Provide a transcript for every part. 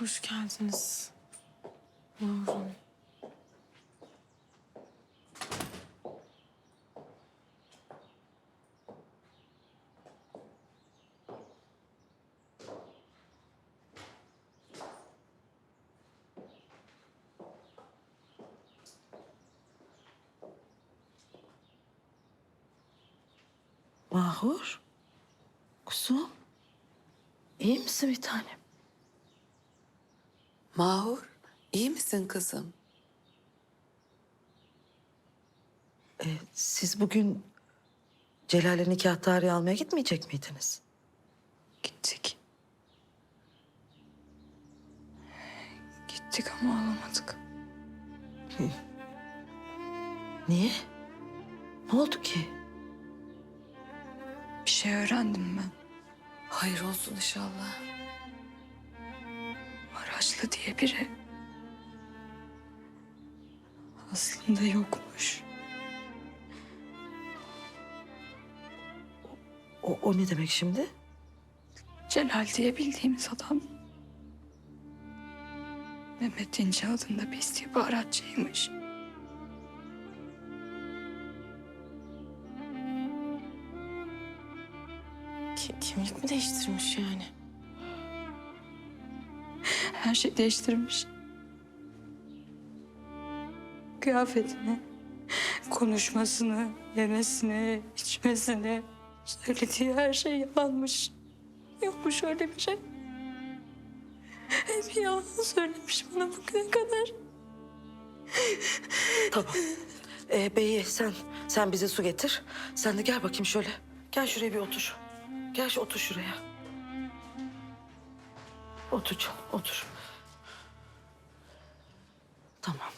Hoş geldiniz. Yavrum. Mahur. Kuzum. İyi misin bir tanem? Mahur, iyi misin kızım? Ee, siz bugün Celal'e nikah tarihi almaya gitmeyecek miydiniz? Gittik. Gittik ama alamadık. Niye? Ne oldu ki? Bir şey öğrendim ben. Hayır olsun inşallah. Maraşlı diye biri. Aslında yokmuş. O, o ne demek şimdi? Celal diye bildiğimiz adam. Mehmet İnce adında bir istihbaratçıymış. Ki, kimlik mi değiştirmiş yani? Her şey değiştirmiş. Kıyafetini, konuşmasını, yemesini, içmesini, söylediği her şey yalanmış. Yokmuş öyle bir şey. Hep yalan söylemiş bana bugüne kadar. Tamam. Ee, beyi sen sen bize su getir. Sen de gel bakayım şöyle. Gel şuraya bir otur. Gel şu otur şuraya. Otur canım otur. Tamam.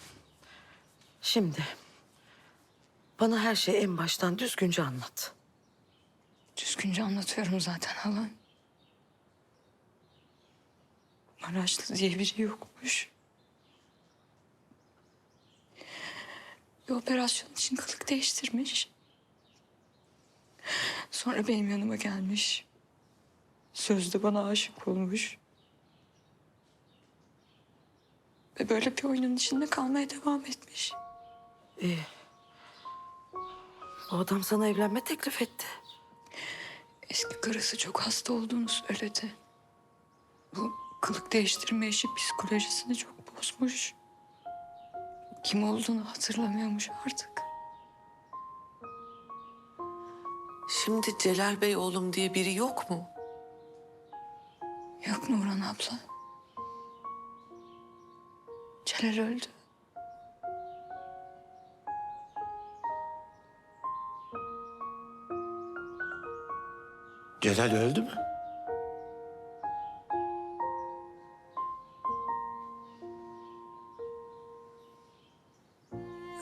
Şimdi bana her şeyi en baştan düzgünce anlat. Düzgünce anlatıyorum zaten hala. Maraşlı diye biri yokmuş. Bir operasyon için kılık değiştirmiş. Sonra benim yanıma gelmiş. Sözde bana aşık olmuş. Ve böyle bir oyunun içinde kalmaya devam etmiş. Ee, o adam sana evlenme teklif etti. Eski karısı çok hasta olduğunu söyledi. Bu kılık değiştirme işi psikolojisini çok bozmuş. Kim olduğunu hatırlamıyormuş artık. Şimdi Celal Bey oğlum diye biri yok mu? Yok Nurhan abla. Celal öldü. Celal öldü mü?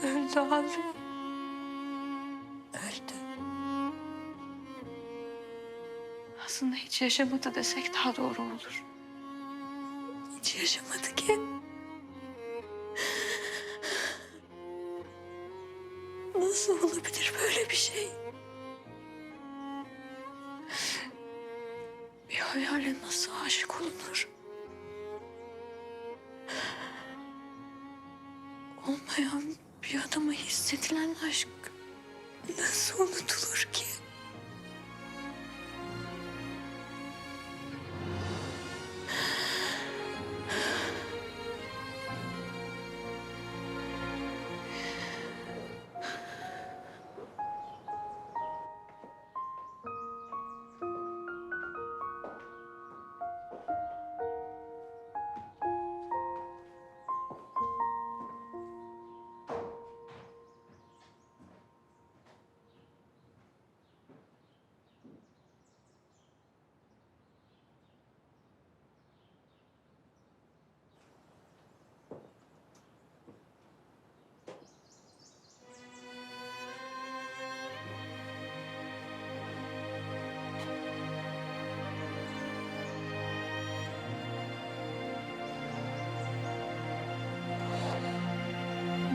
Öldü abi. Öldü. Aslında hiç yaşamadı desek daha doğru olur. Hiç yaşamadı ki. Hayale nasıl aşık olunur? Olmayan bir adama hissedilen aşk nasıl unutulur ki?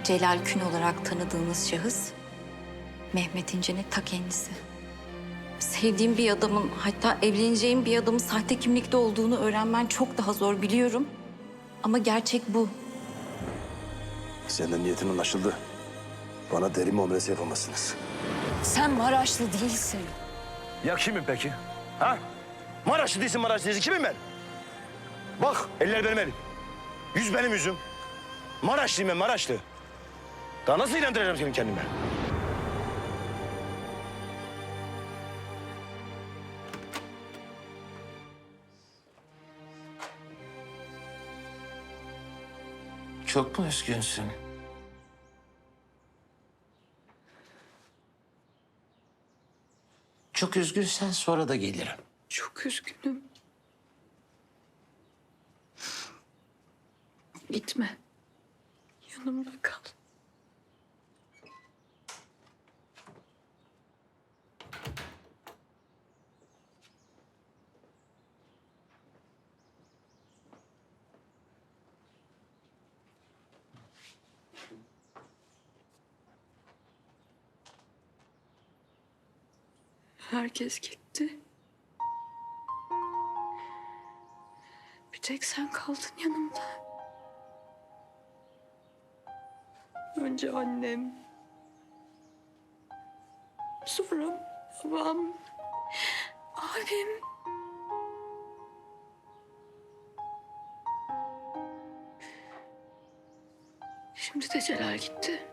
Celal Kün olarak tanıdığınız şahıs Mehmet İnce'nin ta kendisi. Sevdiğim bir adamın hatta evleneceğim bir adamın sahte kimlikte olduğunu öğrenmen çok daha zor biliyorum. Ama gerçek bu. Senden niyetin anlaşıldı. Bana deri muamelesi yapamazsınız. Sen Maraşlı değilsin. Ya kimim peki? Ha? Maraşlı değilsin Maraşlı değilsin. Kimim ben? Bak eller benim elim. Yüz benim yüzüm. Maraşlıyım ben Maraşlı. Daha nasıl inandıracağım seni kendime? Çok mu üzgünsün? Çok üzgünsen sonra da gelirim. Çok üzgünüm. Gitme. Yanımda Herkes gitti. Bir tek sen kaldın yanımda. Önce annem. Sonra babam. Abim. Şimdi de Celal gitti.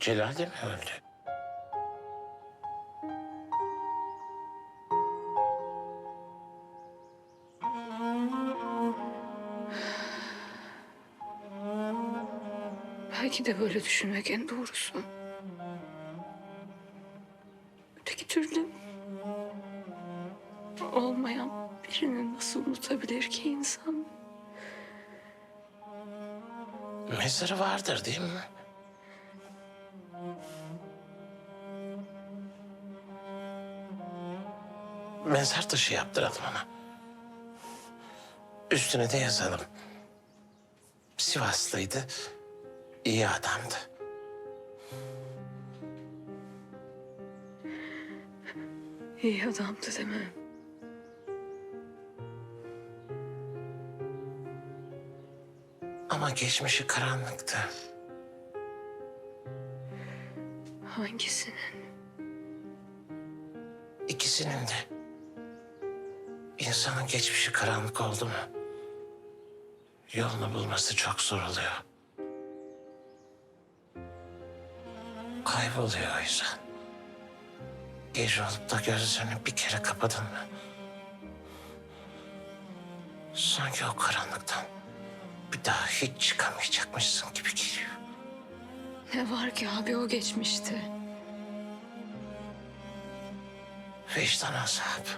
Celal de mi öldü? Belki de böyle düşünmek en doğrusu. Öteki türlü olmayan birini nasıl unutabilir ki insan? Mezarı vardır değil mi? Mezar taşı yaptıralım ona. Üstüne de yazalım. Sivaslıydı, iyi adamdı. İyi adamdı değil mi? Ama geçmişi karanlıktı. Hangisinin? İkisinin de. İnsanın geçmişi karanlık oldu mu? Yolunu bulması çok zor oluyor. Kayboluyor o yüzden. Gece olup da gözlerini bir kere kapadın mı? Sanki o karanlıktan bir daha hiç çıkamayacakmışsın gibi geliyor. Ne var ki abi o geçmişti. Vicdan azabı.